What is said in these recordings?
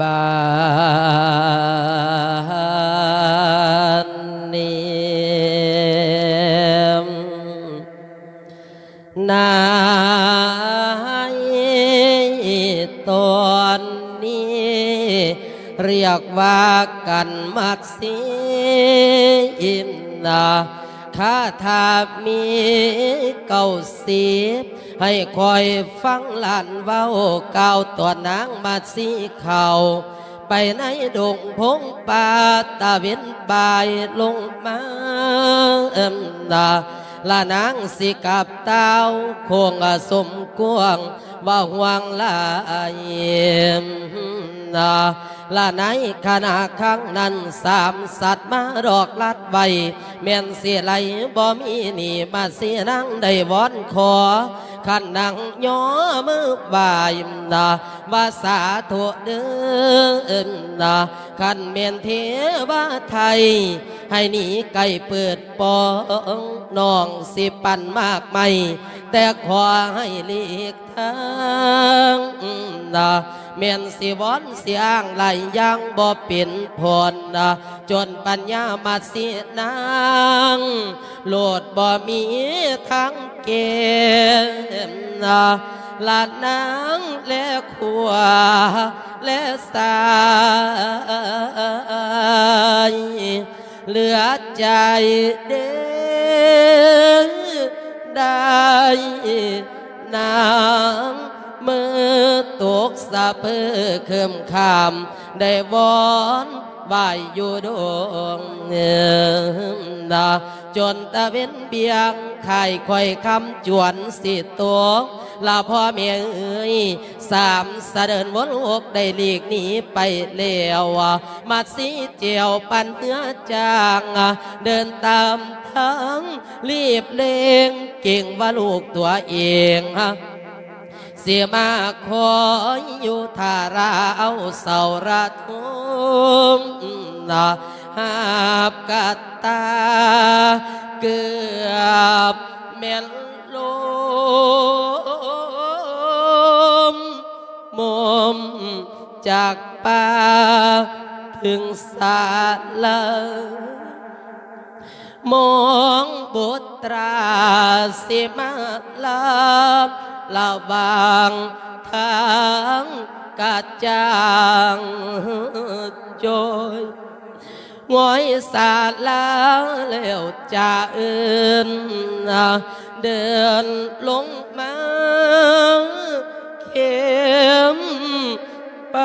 บานนี้นายตอนนี้ เรียกว่ากันมัดสีอินนา คาถามีเก้าสิบให้คอยฟังหลานเว้าเก้าตัวนางมาสีเขาไปในดงพงป่าตาเว้นบายลงมาเอ็มดาละนางสิกับเต้าคงสมกวงว่าห่วงลายนาละในขณะครั้งนั้นสามสัตว์มาดอกลัดไว้ แม่นเสียไหลบ่มีหนีมาเสียนังได้วอนขอขันนังย่อมือบายนาว่าสาธุเดินนาขันเมียนเทวาไทย ให้หนีไก่เปิดปองน้องสิปันมากไม่ แต่ขอให้เลีกทางนาเมียนสิวอนเสียงไหลยังบ่เป็นผลนะจนปัญญามาสีนางโลดบ่มีทางเกมนะละนางและขัวและสายเหลือใจเด้อได้ นางเมื่อตกสะเพื่อเคิมคำได้วอน ไหวอยู่ดวงเงินดาจนตะเว้นเบียงไข่คอยคำจวนสิตัวลาพ่อเมียเอ้ยสามสะเดินวนหกได้หลีกหนีไปแล้วมาสีเจียวปันเนื้อจางเดินตามทางรีบเลงเก่งว่าลูกตัวเอง สียมาคอยอยู่ทาราเอาเสาระทุมนาหาบกัดตา เกือบแม่นลมมมจากป่าถึงสาลา มองบุตราสิมาลาละบางทางกาจางโจยงอยสาลาแล้วจะเอินเดินลงมาเข้มไป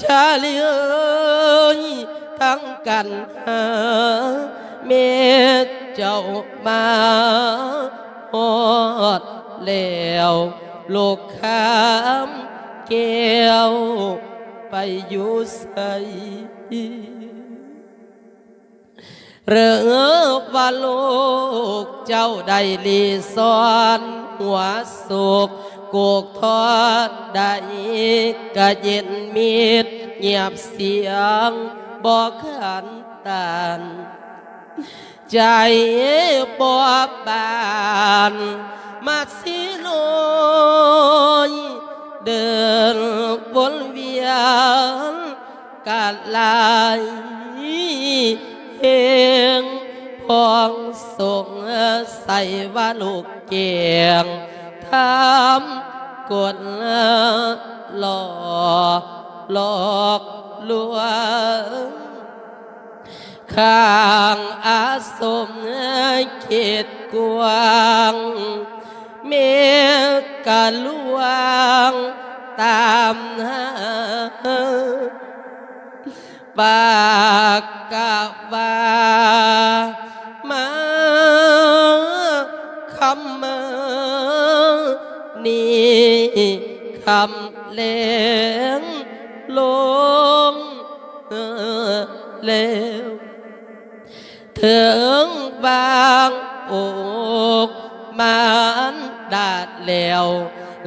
ชาเลีย ทั้งกันหาเมตเจ้ามาหอดแล้วลูกคำแก้วไปอยู่ใสเรือว่าลูกเจ้าได้ลีซอนหัวสุกกูกทอดได้กะเย็นมีดเงียบเสียง บอกขันตานใจบอบานมาสิลอยเดินวนเวียนกาลายเองพองส่งใส่ว่าลูกเกียงทำกดหล่อ หลอกลวงข้างอาสมเขตกวางเมกะลวงตามหาปากกะว่ามาคำมานี่คำเลง ลงเร็วถึงบางอกมันดาดแล้ว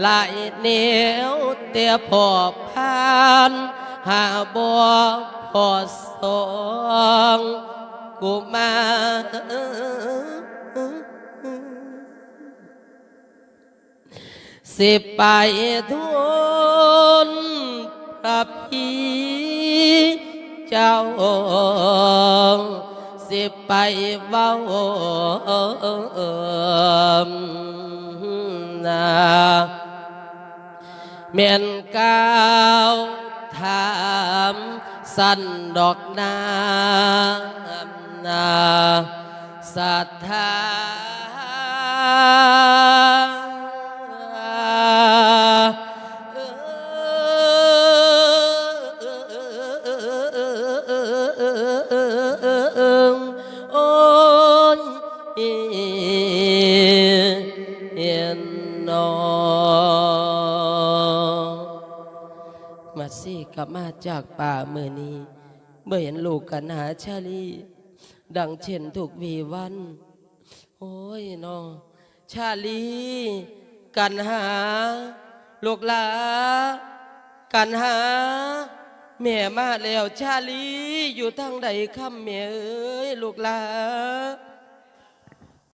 หลายเหนียวเตียพอพานหาบ่พอสองกูมาสิไปทุน จ้า สิไปเว้านาเมียนก้าวถามสั้นดอกนานาศรัทธา โอ้ยนนอมาซี่กลับมาจากป่าเมื่อนี้เมื่อเห็นลูกกันหาชาลีดังเช่นถูกวีวัน โอ้ยน้องชาลี กันหา ลูกหลากันหา แม่มาแล้วชาลี อยู่ทางใดคำเม่เอ้ยลูกหลา